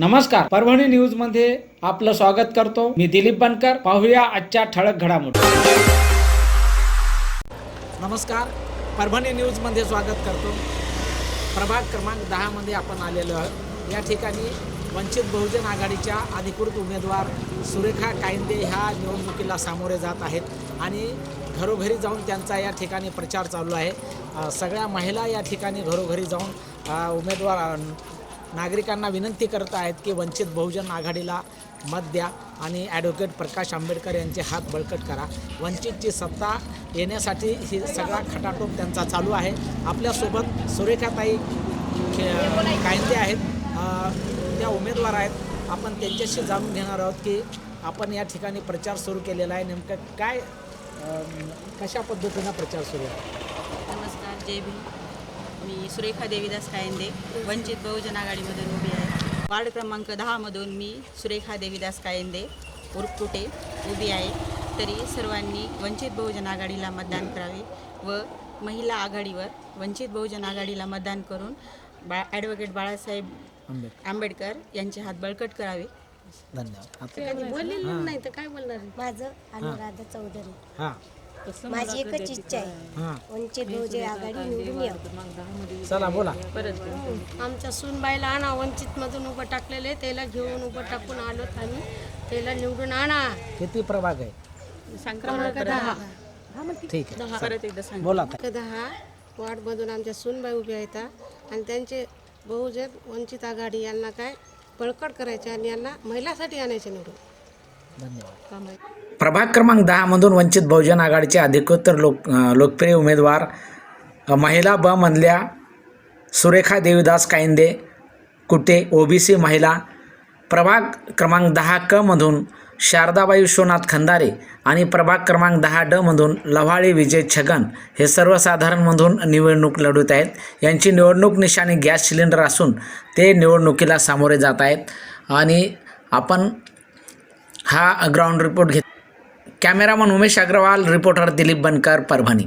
नमस्कार. परभणी न्यूजमध्ये आपलं स्वागत करतो. मी दिलीप बनकर. पाहूया आजच्या ठळक घडामोडी. नमस्कार. परभणी न्यूजमध्ये स्वागत करतो. प्रभाग क्रमांक दहा मध्ये आपण आलेलो आहोत. या ठिकाणी वंचित बहुजन आघाडीच्या अधिकृत उमेदवार सुरेखा कायंदे ह्या निवडणुकीला सामोरे जात आहेत आणि घरोघरी जाऊन त्यांचा या ठिकाणी प्रचार चालू आहे. सगळ्या महिला या ठिकाणी घरोघरी जाऊन उमेदवार नागरिकांना विनंती करत आहेत की वंचित बहुजन आघाडीला मत द्या आणि ॲडव्होकेट प्रकाश आंबेडकर यांचे हात बळकट करा. वंचितची सत्ता येण्यासाठी ही सगळा खटाटोप त्यांचा चालू आहे. आपल्यासोबत सुरेखाताई कायंदे आहेत. त्या उमेदवार आहेत. आपण त्यांच्याशी जाणून घेणार आहोत की आपण या ठिकाणी प्रचार सुरू केलेला आहे. नेमकं काय कशा पद्धतीनं प्रचार सुरू आहे? नमस्कार. जय भीम. मी सुरेखा देवीदास कायंदे वंचित बहुजन आघाडीमधून उभी आहे. वार्ड क्रमांक दहामधून मी सुरेखा देवीदास कायंदे उर्कुटे उभी आहे. तरी सर्वांनी वंचित बहुजन आघाडीला मतदान करावे व महिला आघाडीवर वंचित बहुजन आघाडीला मतदान करून बा ॲडव्होकेट बाळासाहेब आंबेडकर. यांचे हात बळकट करावे. धन्यवाद. बोललेलं नाही तर काय बोलणार? माझं अनुराधा चौधरी. हां. माझी एकच इच्छा आहे. हां. वंचित बहुजन आघाडी निवडून यावं चला बोला. आमच्या सूनबाईला आणा वंचित मधून उभं टाकलेले त्याला घेऊन उभं टाकून आलो आम्ही. त्याला निवडून आणा. किती प्रभाग आहे? क्रमांक दहा. ठीक. आहे दहा. परत एकदा सांग. बोला ताई. क्रमांक दहा वार्डमधून आमच्या सूनबाई उभ्या आहेत आणि त्यांचे बहुजन वंचित आघाडी यांना काय बळकट करायचे आणि यांना महिलासाठी आणायचे निवडून. धन्यवाद. प्रभाग क्रमांक दहामधून वंचित बहुजन आघाडीचे अधिकृत लोक लोकप्रिय उमेदवार महिला ब मधल्या सुरेखा देवीदास कायंदे कुटे ओबीसी महिला प्रभाग क्रमांक दहा क मधून शारदाबाई विश्वनाथ खंदारे आणि प्रभाग क्रमांक दहा ड मधून लव्हाळी विजय छगन हे सर्वसाधारणमधून निवडणूक लढवत आहेत. यांची निवडणूक निशाणी गॅस सिलेंडर असून ते निवडणुकीला सामोरे जात आहेत. आणि आपण हा ग्राउंड रिपोर्ट घेत कॅमेरामन उमेश अग्रवाल रिपोर्टर दिलीप बनकर परभणी.